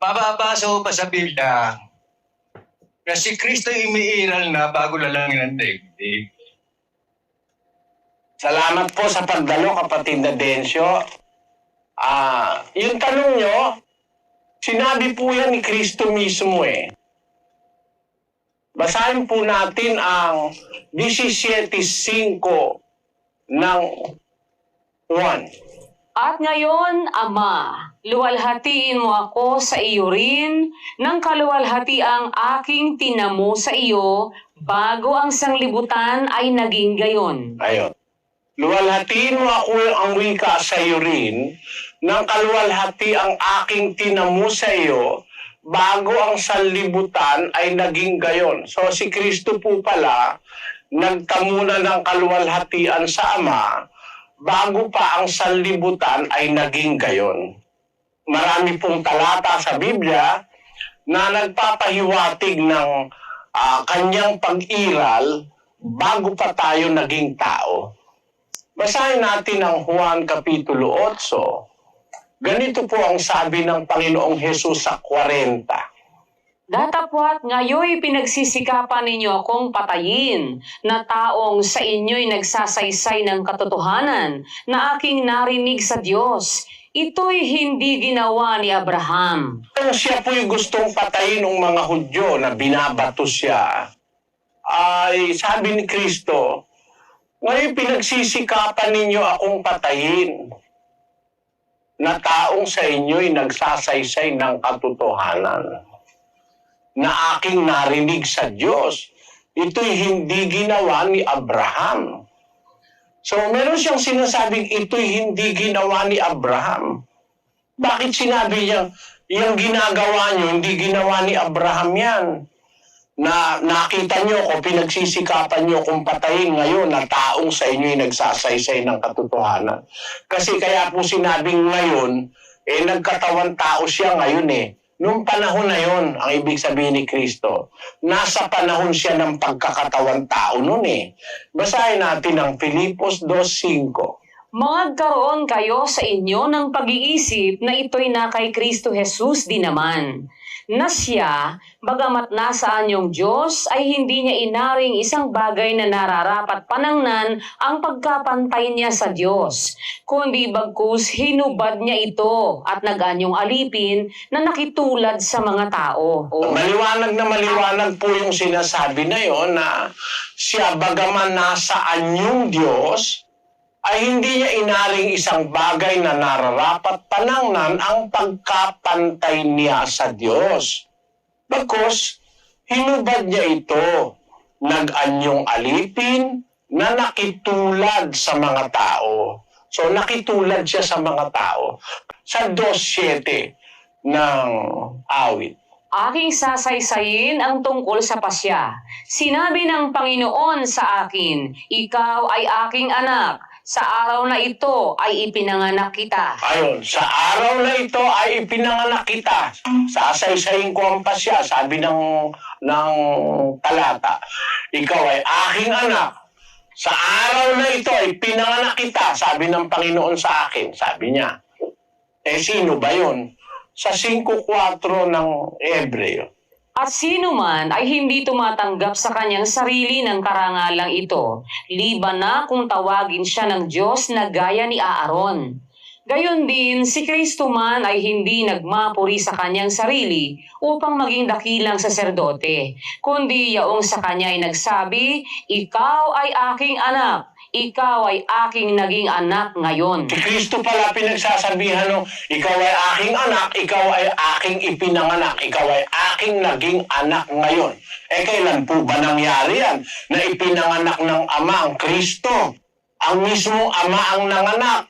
Mababasa ko pa sa Biblia na si Kristo umiiral na bago lalangin ang daigdig. Salamat po sa pagdalo, kapatid na Densyo. Ah, yung tanong nyo, sinabi po yan ni Kristo mismo eh. Basahin po natin ang 17.5 ng 1. At ngayon, Ama, luwalhatiin mo ako sa iyo rin ng kaluwalhati ang aking tinamo sa iyo bago ang sanglibutan ay naging gayon. Ayun. Luwalhatiin mo ako ang wika sa iyo rin, ng kaluwalhati ang aking tinamu sa iyo, bago ang sanlibutan ay naging gayon. So si Kristo po pala, nagtamuna ng kaluwalhatian sa Ama, bago pa ang sanlibutan ay naging gayon. Marami pong talata sa Biblia na nagpapahiwatig ng ah, kanyang pag-iral bago pa tayo naging tao. Basahin natin ang Juan Kapitulo 8. Ganito po ang sabi ng Panginoong Hesus sa 40. Datapwat ngayoy pinagsisikapan ninyo akong patayin na taong sa inyo'y nagsasaysay ng katotohanan na aking narinig sa Diyos. Ito'y hindi ginawa ni Abraham. Kung siya po'y gustong patayin ng mga Hudyo na binabato siya, ay sabi ni Kristo, ngayon pinagsisikapan ninyo akong patayin na taong sa inyo'y nagsasaysay ng katotohanan na aking narinig sa Diyos. Ito'y hindi ginawa ni Abraham. So meron siyang sinasabing ito'y hindi ginawa ni Abraham. Bakit sinabi niya, yung ginagawa niyo, hindi ginawa ni Abraham yan? Na nakita niyo ko, pinagsisikapan niyo kung patayin ngayon na taong sa inyo'y nagsasaysay ng katotohanan. Kasi kaya po sinabing ngayon, eh nagkatawan tao siya ngayon eh. Noong panahon na yon, ang ibig sabihin ni Kristo, nasa panahon siya ng pagkakatawan tao noon eh. Basahin natin ang Filipos 2.5. Magkaroon kayo sa inyo ng pag-iisip na ito'y na kay Kristo Jesus din naman. Na siya, bagamat nasaan yung Diyos, ay hindi niya inaring isang bagay na nararapat panangnan ang pagkapantay niya sa Diyos. Kundi bagkus hinubad niya ito at naganyong alipin na nakitulad sa mga tao. O, Maliwanag na maliwanag po yung sinasabi na yon na siya bagaman nasa anyong Diyos, ay hindi niya inaring isang bagay na nararapat panangnan ang pagkapantay niya sa Diyos. Bagkus, hinubad niya ito, nag-anyong alipin na nakitulad sa mga tao. So nakitulad siya sa mga tao. Sa 2.7 ng awit. Aking sasaysayin ang tungkol sa pasya. Sinabi ng Panginoon sa akin, Ikaw ay aking anak. Sa araw na ito ay ipinanganak kita. Ayun, sa araw na ito ay ipinanganak kita. Sasaysayin ko ang pasya, sabi ng, ng talata. Ikaw ay aking anak. Sa araw na ito ay pinanganak kita, sabi ng Panginoon sa akin. Sabi niya. Eh, sino ba yun? Sa 5.4 ng Ebreo. At sino man ay hindi tumatanggap sa kanyang sarili ng karangalang ito, liban na kung tawagin siya ng Diyos na gaya ni Aaron. Gayon din, si Kristo man ay hindi nagmapuri sa kanyang sarili upang maging dakilang saserdote, kundi yaong sa kanya ay nagsabi, Ikaw ay aking anak, ikaw ay aking naging anak ngayon. Si Kristo pala pinagsasabihan no, ikaw ay aking anak, ikaw ay aking ipinanganak, ikaw ay aking naging anak ngayon. Eh kailan po ba nangyari yan? Na ipinanganak ng Ama ang Kristo. Ang mismong Ama ang nanganak.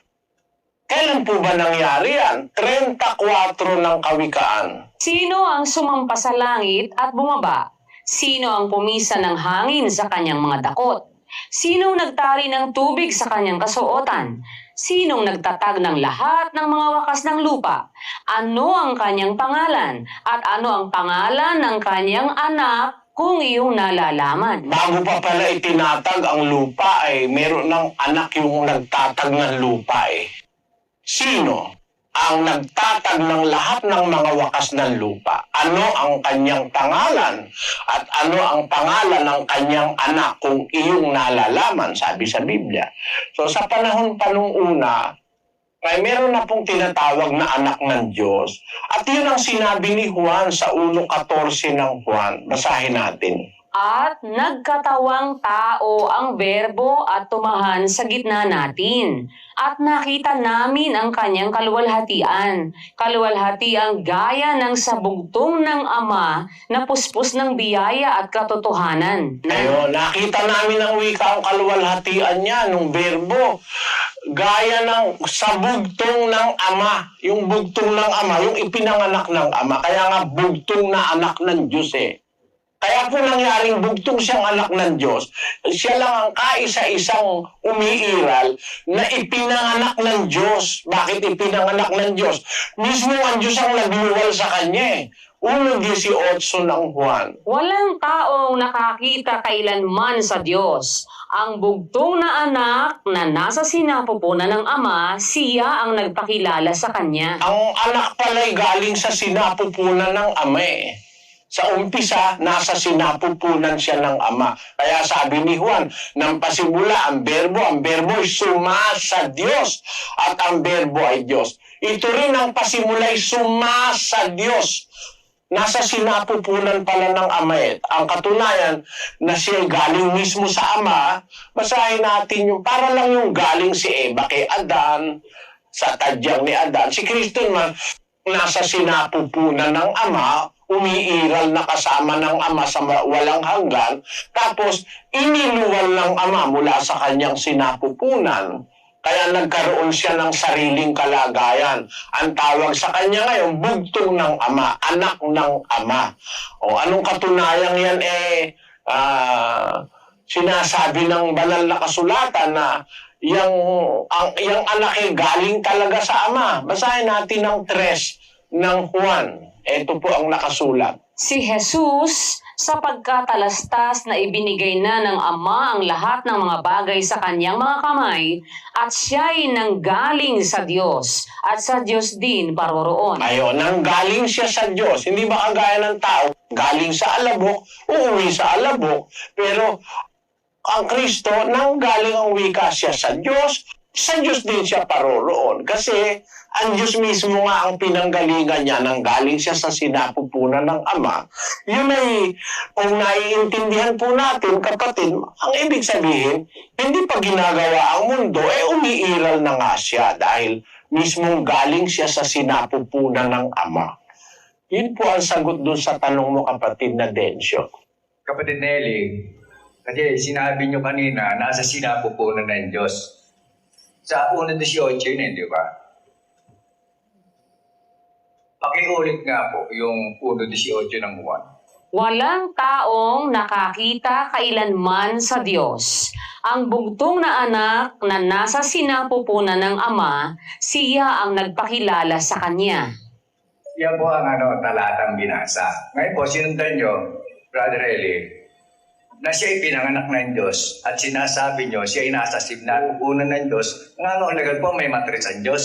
Kailan po ba nangyari yan? 34 ng Kawikaan. Sino ang sumampa sa langit at bumaba? Sino ang pumisa ng hangin sa kanyang mga dakot? Sinong nagtari ng tubig sa kanyang kasuotan? Sinong nagtatag ng lahat ng mga wakas ng lupa? Ano ang kanyang pangalan? At ano ang pangalan ng kanyang anak kung iyong nalalaman? Bago pa pala itinatag ang lupa eh, meron ng anak yung nagtatag ng lupa eh. Sino? Ang nagtatag ng lahat ng mga wakas ng lupa. Ano ang kanyang pangalan? At ano ang pangalan ng kanyang anak kung iyong nalalaman, sabi sa Biblia. So sa panahon pa nung una, ay meron na pong tinatawag na anak ng Diyos. At yun ang sinabi ni Juan sa 1.14 ng Juan. Basahin natin. At nagkatawang tao ang berbo at tumahan sa gitna natin. At nakita namin ang kanyang kaluwalhatian. Kaluwalhatiang gaya ng sabugtong ng ama na puspos ng biyaya at katotohanan. Ayun, nakita namin ang wika ang kaluwalhatian niya nung berbo. Gaya ng sa bugtong ng ama. Yung bugtong ng ama, yung ipinanganak ng ama. Kaya nga bugtong na anak ng Diyos eh. Kaya po nangyaring bugtong siyang anak ng Diyos. Siya lang ang kaisa-isang umiiral na ipinanganak ng Diyos. Bakit ipinanganak ng Diyos? Mismo ang Diyos ang nagluwal sa kanya eh. 1.18 ng Juan. Walang taong nakakita kailanman sa Diyos. Ang bugtong na anak na nasa sinapupunan ng ama, siya ang nagpakilala sa kanya. Ang anak pala'y galing sa sinapupunan ng ama eh. Sa umpisa, nasa sinapupunan siya ng ama. Kaya sabi ni Juan, nang pasimula ang berbo, ang berbo ay sumasa Diyos at ang berbo ay Diyos. Ito rin ang pasimula ay sumasa Diyos. Nasa sinapupunan pala ng ama eh. Ang katunayan na siya galing mismo sa ama, basahin natin yung, para lang yung galing si Eva kay Adan, sa tadyang ni Adan. Si Kristo naman, nasa sinapupunan ng ama, umiiral na kasama ng ama sa walang hanggan, tapos iniluwal ng ama mula sa kanyang sinapupunan. Kaya nagkaroon siya ng sariling kalagayan. Ang tawag sa kanya ngayon, bugtong ng ama, anak ng ama. O anong katunayan yan eh, ah, sinasabi ng banal na kasulatan na yung, ang, yung anak eh galing talaga sa ama. Basahin natin ang tres ng Juan. Ito po ang nakasulat. Si Jesus, sa pagkatalastas na ibinigay na ng Ama ang lahat ng mga bagay sa kanyang mga kamay, at siya'y nanggaling sa Diyos, at sa Diyos din paroroon. Ayun, nang galing siya sa Diyos. Hindi ba kagaya ng tao? Galing sa alabok, uuwi sa alabok. Pero ang Kristo, nang galing ang wika siya sa Diyos, sa Diyos din siya paroroon. Kasi ang Diyos mismo nga ang pinanggalingan niya nang galing siya sa sinapupunan ng Ama. Yun ay, kung naiintindihan po natin, kapatid, ang ibig sabihin, hindi pa ginagawa ang mundo, eh umiiral na nga siya dahil mismong galing siya sa sinapupunan ng Ama. Yun po ang sagot dun sa tanong mo, kapatid na Densyo. Kapatid Nelly, kasi sinabi nyo kanina, nasa sinapupunan ng Diyos. Sa 1.18 yun eh, di ba? Pakiulit nga po yung 1.18 ng Juan. Walang taong nakakita kailanman sa Diyos. Ang bugtong na anak na nasa sinapupunan ng Ama, siya ang nagpakilala sa Kanya. Yan po ang ano, talatang binasa. Ngayon po, sinundan nyo, Brother Eli, na siya ay pinanganak ng Diyos at sinasabi nyo siya ay nasa sinapupunan ng Diyos. Nga nga po may matris ang Diyos.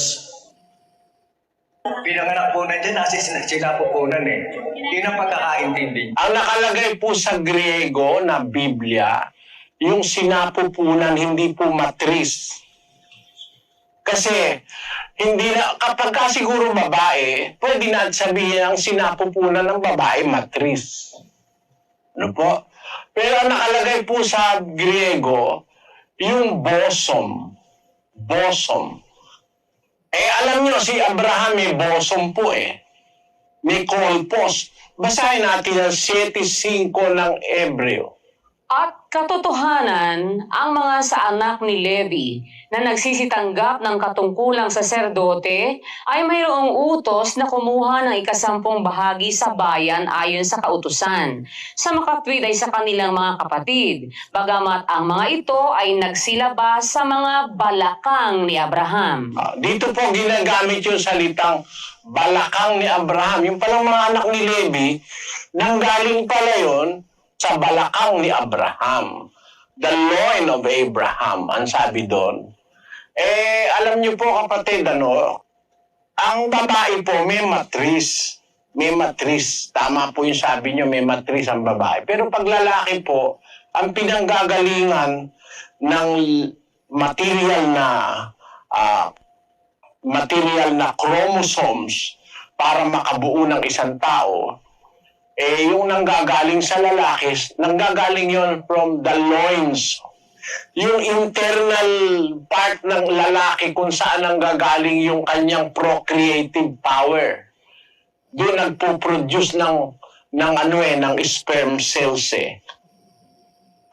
Pinanganak po na dyan, nasa sin- sinapupunan eh. Yun ang pagkakaintindi. Ang nakalagay po sa Griego na Biblia, yung sinapupunan hindi po matris. Kasi hindi na, kapag ka siguro babae, pwede na sabihin ang sinapupunan ng babae matris. Ano po? Pero nakalagay po sa Griego, yung bosom. Bosom. Eh alam nyo, si Abraham may bosom po eh. May kolpos. Basahin natin ang 7.5 ng Ebreo. At katotohanan, ang mga sa anak ni Levi na nagsisitanggap ng katungkulang saserdote ay mayroong utos na kumuha ng ikasampung bahagi sa bayan ayon sa kautusan. Sa makatwid ay sa kanilang mga kapatid, bagamat ang mga ito ay nagsilabas sa mga balakang ni Abraham. Ah, dito po ginagamit yung salitang balakang ni Abraham. Yung palang mga anak ni Levi, nanggaling pala yon sa balakang ni Abraham. The loin of Abraham, ang sabi doon. Eh, alam niyo po kapatid, ano, Ang babae po may matris. May matris. Tama po yung sabi nyo, may matris ang babae. Pero pag lalaki po, ang pinanggagalingan ng material na ah, material na chromosomes para makabuo ng isang tao, eh yung nanggagaling sa lalaki, nanggagaling yon from the loins. Yung internal part ng lalaki kung saan nanggagaling yung kanyang procreative power. Doon nagpo-produce ng ng ano eh, ng sperm cells eh.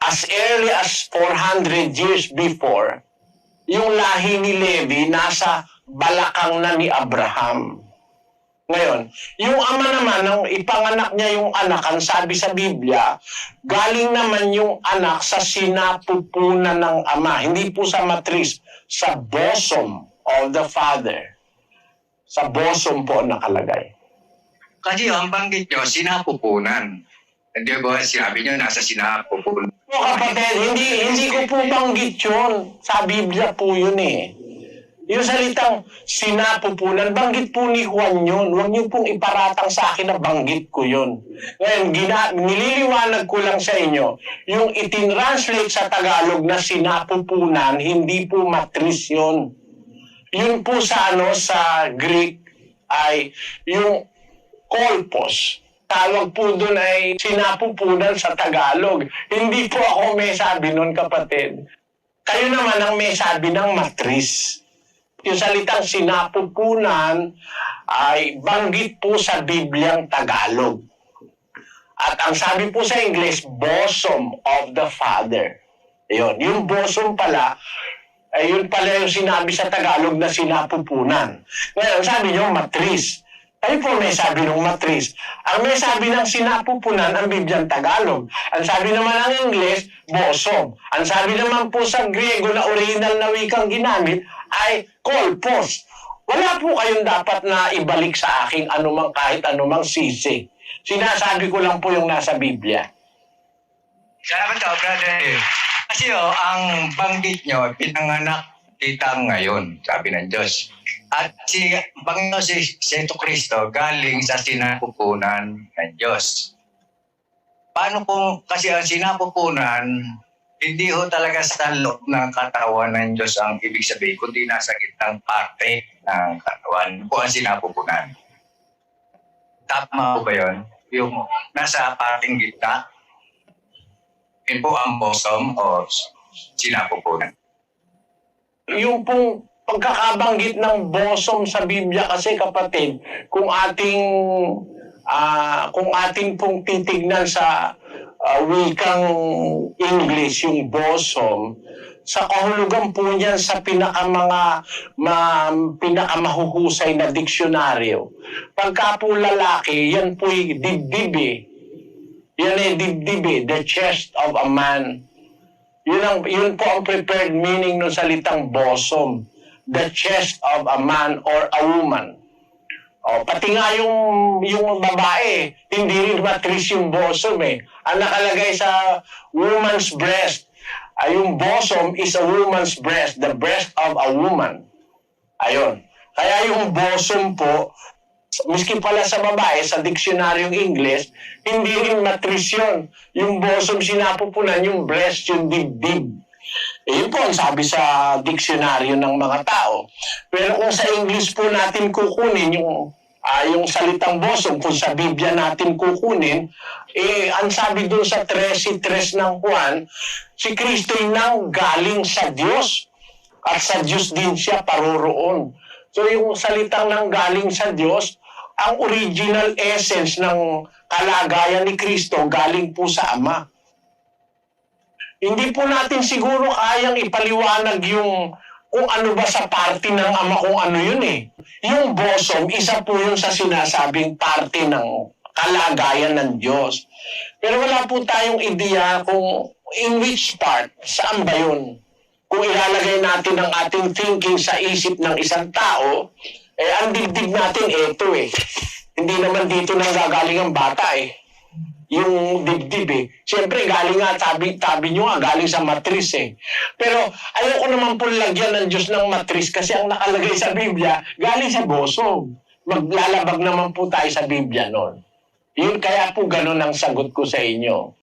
As early as 400 years before, yung lahi ni Levi nasa balakang na ni Abraham. Ngayon, yung ama naman, nang ipanganak niya yung anak, ang sabi sa Biblia, galing naman yung anak sa sinapupunan ng ama. Hindi po sa matris, sa bosom of the father. Sa bosom po nakalagay. Kasi ang banggit nyo, sinapupunan. Hindi ba sinabi nyo, nasa sinapupunan. Po kapatid, hindi, hindi ko po banggit yun. Sa Biblia po yun eh. Yung salitang sinapupunan, banggit po ni Juan yun. Huwag niyo pong iparatang sa akin na banggit ko yun. Ngayon, gina, nililiwanag ko lang sa inyo, yung itinranslate sa Tagalog na sinapupunan, hindi po matris yun. Yun po sa ano sa Greek ay yung kolpos. Tawag po doon ay sinapupunan sa Tagalog. Hindi po ako may sabi nun, kapatid. Kayo naman ang may sabi ng matris. Yung salitang sinapupunan ay banggit po sa Bibliang Tagalog. At ang sabi po sa English, bosom of the Father. Yun. Yung bosom pala, ay yun pala yung sinabi sa Tagalog na sinapupunan. Ngayon, sabi nyo, matris. Tayo po may sabi ng matris. Ang may sabi ng sinapupunan, ang Bibliang Tagalog. Ang sabi naman ng English, bosom. Ang sabi naman po sa Griego na original na wikang ginamit ay kolpos. Wala po kayong dapat na ibalik sa akin anumang kahit anumang sisi. Sinasabi ko lang po yung nasa Biblia. Salamat daw, brother. Kasi oh, ang banggit nyo, pinanganak kita ngayon, sabi ng Diyos. At si Panginoon si Sento Cristo galing sa sinapupunan ng Diyos. Paano kung kasi ang sinapupunan, hindi ho talaga sa loob ng katawan ng Diyos ang ibig sabihin, kundi nasa gitnang parte ng katawan po ang sinapupunan. Tama po ba yun? Yung nasa parting gitna, yun po ang bosom o sinapupunan. yung pong pagkakabanggit ng bosom sa Biblia kasi kapatid, kung ating ah, kung ating pong titignan sa ah, wikang English yung bosom, sa kahulugan po niyan sa pinaka mga ma, pinakamahuhusay na diksyonaryo. Pagka po lalaki, yan po'y dibdib eh. Yan ay dibdib eh, the chest of a man. Yun, ang, yun po ang prepared meaning ng salitang bosom. The chest of a man or a woman. O, pati nga yung, yung babae, hindi rin matris yung bosom eh. Ang nakalagay sa woman's breast, ay yung bosom is a woman's breast, the breast of a woman. Ayun. Kaya yung bosom po, miski pala sa babae, sa diksionaryong English, hindi rin matris yun. Yung bosom sinapupunan, yung breast, yung dibdib. Eh, yun po ang sabi sa diksyonaryo ng mga tao. Pero kung sa English po natin kukunin yung ah, yung salitang bosom, kung sa Biblia natin kukunin, eh, ang sabi doon sa 13.3 ng Juan, si Kristo'y nang galing sa Diyos at sa Diyos din siya paroroon. So yung salitang nang galing sa Diyos, ang original essence ng kalagayan ni Kristo galing po sa Ama. Hindi po natin siguro kayang ipaliwanag yung kung ano ba sa party ng Ama kung ano yun eh. Yung bosom, isa po yun sa sinasabing party ng kalagayan ng Diyos. Pero wala po tayong ideya kung in which part, saan ba yun? Kung ilalagay natin ang ating thinking sa isip ng isang tao, eh ang dibdib natin eto eh. Hindi naman dito nang gagaling ang bata eh. Yung dibdib eh. Siyempre, galing nga, sabi, sabi nyo nga, galing sa matris eh. Pero ayoko naman po lagyan ng Diyos ng matris kasi ang nakalagay sa Biblia, galing sa bosog. Maglalabag naman po tayo sa Biblia noon. Yun kaya po ganun ang sagot ko sa inyo.